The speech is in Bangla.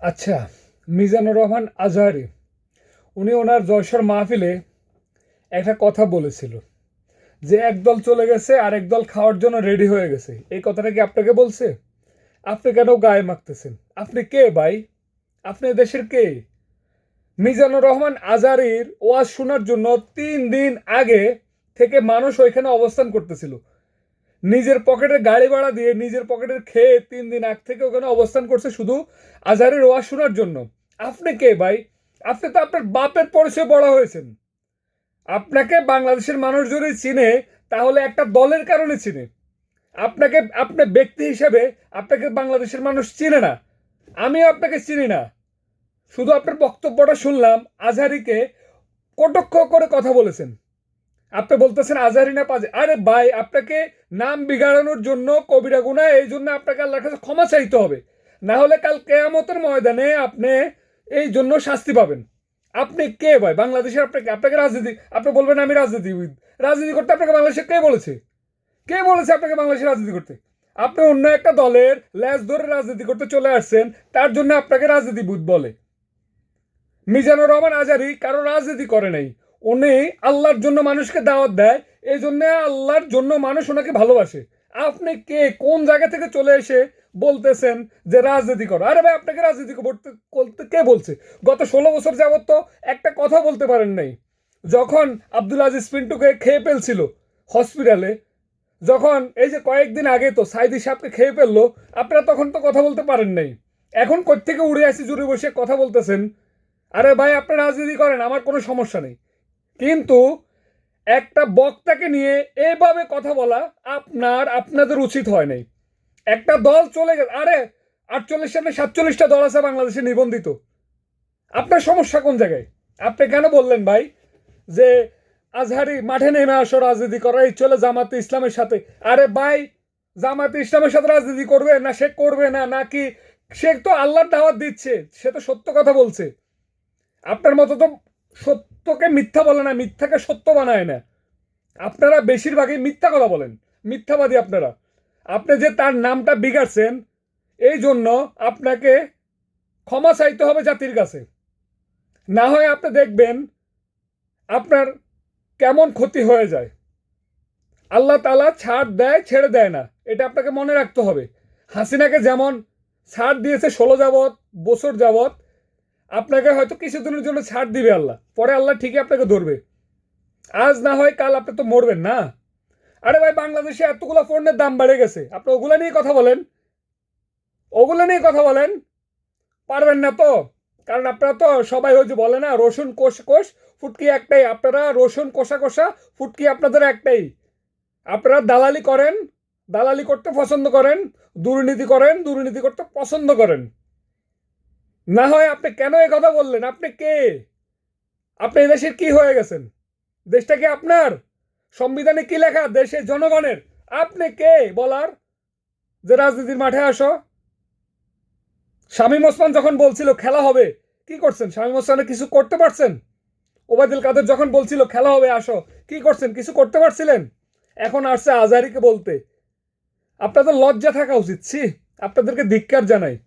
আচ্ছা মিজানুর রহমান আজহারি, উনি ওনার জয়সর মাহফিলে একটা কথা বলেছিল যে একদল চলে গেছে আর একদল খাওয়ার জন্য রেডি হয়ে গেছে। এই কথাটা কি আপনাকে বলছে? আপনি কেন গায়ে মাখতেছেন? আপনি কে ভাই? আপনি দেশের কে? মিজানুর রহমান আজারির ওয়াজ শোনার জন্য তিন দিন আগে থেকে মানুষ ওইখানে অবস্থান করতেছিল। নিজের পকেটের গাড়ি ভাড়া দিয়ে নিজের পকেটের খেয়ে তিন দিন আগ থেকে ওখানে অবস্থান করছে শুধু আজহারের ওয়াজ শোনার জন্য। আপনি কে ভাই? আপনি তো আপনার বাপের পরিচয় বড় হয়েছেন। আপনাকে বাংলাদেশের মানুষ যদি চিনে, তাহলে একটা দলের কারণে চিনে। আপনাকে, আপনি ব্যক্তি হিসেবে আপনাকে বাংলাদেশের মানুষ চিনে না। আমিও আপনাকে চিনি না। শুধু আপনার বক্তব্যটা শুনলাম, আজহারিকে কটক্ষ করে কথা বলেছেন। আপনি বলতেছেন আজহারি না পাজে আরে ভাই, আপনাকে নাম বিগাড়ানোর জন্য কবিরা গুণা এই জন্য আপনাকে আল্লাহর কাছে ক্ষমা চাইতে হবে। না হলে কাল কেয়ামতের ময়দানে আপনি এই জন্য শাস্তি পাবেন। আপনি কে ভাই? বাংলাদেশের আপনাকে আপনাকে রাজনীতি, আপনি বলবেন আমি রাজনীতিবিদ রাজনীতি করতে আপনাকে বাংলাদেশে কে বলেছে? কে বলেছে আপনাকে বাংলাদেশে রাজনীতি করতে? আপনি অন্য একটা দলের ল্যাজ ধরে রাজনীতি করতে চলে আসছেন, তার জন্য আপনাকে রাজনীতিবিদ বলে। মিজানুর রহমান আজারি কারও রাজনীতি করে নাই। উনি আল্লাহর জন্য মানুষকে দাওয়াত দেয়, এই জন্য আল্লাহর জন্য মানুষ ওনাকে ভালোবাসে। আপনি কে কোন জায়গা থেকে চলে এসে বলতেছেন যে রাজনীতি করো? আরে ভাই, আপনাকে রাজনীতি করতে করতে কে বলছে? গত ষোলো বছর যাবত তো একটা কথা বলতে পারেন নাই। যখন আব্দুল আজিজ পিন্টুকে খেয়ে ফেলছিল হসপিটালে, যখন এই যে কয়েকদিন আগে তো সাইদি সাহেবকে খেয়ে ফেলল, আপনারা তখন তো কথা বলতে পারেন নাই। এখন থেকে উড়ে আসি জুড়ে বসে কথা বলতেছেন? আরে ভাই আপনারা রাজনীতি করেন, আমার কোনো সমস্যা নেই। কিন্তু একটা বক্তাকে নিয়ে এভাবে কথা বলা আপনার, আপনাদের উচিত হয় নাই। একটা দল চলে গেল, আরে আটচল্লিশ সালে সাতচল্লিশটা দল আছে বাংলাদেশে নিবন্ধিত। আপনার সমস্যা কোন জায়গায়? আপনি কেন বললেন ভাই যে আজহারি মাঠে নেমে আসো, রাজনীতি করো, এই চলে জামাতে ইসলামের সাথে। আরে ভাই, জামাতে ইসলামের সাথে রাজনীতি করবে না, সে করবে না, নাকি সে তো আল্লাহর দাওয়াত দিচ্ছে, সে তো সত্য কথা বলছে। আপনার মতো তো সত্যকে মিথ্যা বলে না, মিথ্যাকে সত্য বানায় না। আপনারা বেশিরভাগই মিথ্যা কথা বলেন, মিথ্যাবাদী আপনারা। আপনি যে তার নামটা বিগাড়ছেন, এই জন্য আপনাকে ক্ষমা চাইতে হবে জাতির কাছে। না হয় আপনি দেখবেন আপনার কেমন ক্ষতি হয়ে যায়। আল্লাহ তালা ছাড় দেয়, ছেড়ে দেয় না, এটা আপনাকে মনে রাখতে হবে। হাসিনাকে যেমন ছাড় দিয়েছে ষোলো যাবৎ, বছর যাবৎ আপনাকে হয়তো কিছুদিনের জন্য ছাড় দিবে আল্লাহ। পরে আল্লাহ ঠিকই আপনাকে ধরবে। আজ না হয় কাল আপনি তো মরবেন না। আরে ভাই, বাংলাদেশে এতগুলো ফোনের দাম বেড়ে গেছে। আপনি ওগুলো নিয়ে কথা বলেন। ওগুলো নিয়ে কথা বলেন। পারবেন না তো। কারণ আপনারা তো সবাই যে বলে না, রসুন কোষ কোষ, ফুটকি একটাই। আপনারা রসুন কষা কষা, ফুটকি আপনাদের একটাই। আপনারা দালালি করেন, দালালি করতে পছন্দ করেন, দুর্নীতি করেন, দুর্নীতি করতে পছন্দ করেন। না হয় আপনি কেন এ কথা বললেন? আপনি কে? আপনি এদেশের কি হয়ে গেছেন? দেশটা কি আপনার? সংবিধানে কি লেখা? দেশের জনগণের। আপনি কে বলার? যে রাজনীতির মাঠে আসো। শামীম ওসমান যখন বলছিল খেলা হবে, কি করছেন? শামীম ওসমানে কিছু করতে পারছেন? ওবায়দুল কাদের যখন বলছিল খেলা হবে, আসো, কি করছেন? কিছু করতে পারছিলেন? এখন আসছে আজারিকে বলতে। আপনাদের লজ্জা থাকা উচিত, ছি। আপনাদেরকে ধিক্কার জানাই।